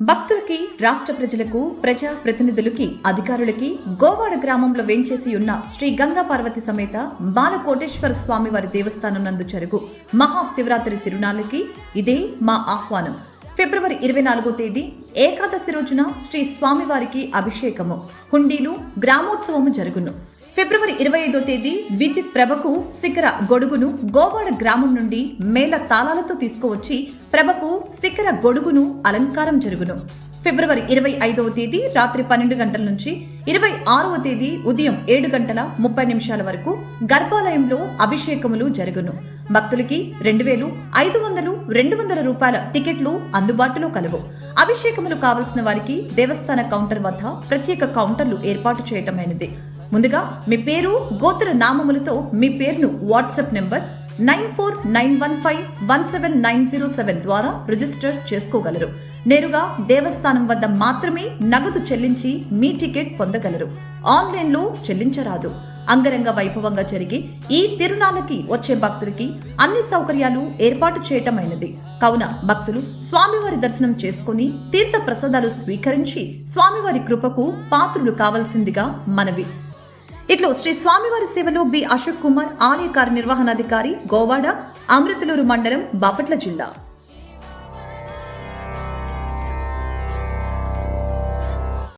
భక్తులకి రాష్ట్ర ప్రజలకు ప్రజా ప్రతినిధులకి అధికారులకి గోవాడ గ్రామంలో వేంచేసి ఉన్న శ్రీ గంగా పార్వతి సమేత బాలకోటేశ్వర స్వామి వారి దేవస్థానం నందు జరుగు మహాశివరాత్రి తిరునాళ్ళకి ఇదే మా ఆహ్వానం. ఫిబ్రవరి ఇరవై నాలుగో తేదీ ఏకాదశి రోజున శ్రీ స్వామివారికి అభిషేకము. హుండీలు గ్రామోత్సవము జరుగును. ఫిబ్రవరి ఇరవై ఐదో తేదీ విద్యుత్ ప్రభకు శిఖర గొడుగును గోవాడ గ్రామం నుండి మేళ తాళాలతో తీసుకువచ్చి ప్రభకు శిఖర గొడుగును అలంకారం జరుగును. ఫిబ్రవరి ఇరవై ఐదవ తేదీ రాత్రి పన్నెండు గంటల నుంచి ఇరవై ఆరవ తేదీ ఉదయం ఏడు గంటల ముప్పై నిమిషాల వరకు గర్భాలయంలో అభిషేకములు జరుగును. భక్తులకి రెండు వేలు ఐదు వందలు రెండు వందల రూపాయల టికెట్లు అందుబాటులో కలవు. అభిషేకములు కావలసిన వారికి దేవస్థాన కౌంటర్ వద్ద ప్రత్యేక కౌంటర్లు ఏర్పాటు చేయటమైనది. ముందుగా మీ పేరు గోత్ర నామములతో మీ పేరును WhatsApp number nine four nine one five one seven nine zero seven ద్వారా రిజిస్టర్ చేసుకోగలరు. నేరుగా దేవస్థానం వద్ద మాత్రమే నగదు చెల్లించి మీ టికెట్ పొందగలరు. ఆన్లైన్లో చెల్లించరాదు. అంగరంగ వైభవంగా జరిగి ఈ తిరునాళ్ళకి వచ్చే భక్తులకి అన్ని సౌకర్యాలు ఏర్పాటు చేయటమైనది. కావున భక్తులు స్వామివారి దర్శనం చేసుకుని తీర్థ ప్రసాదాలు స్వీకరించి స్వామివారి కృపకు పాత్రులు కావలసిందిగా మనవి. ఇట్లు శ్రీ స్వామివారి సేవలో బి అశోక్ కుమార్ ఆలయ కార్యనిర్వహణాధికారి గోవాడ అమృతలూరు మండలం బాపట్ల జిల్లా.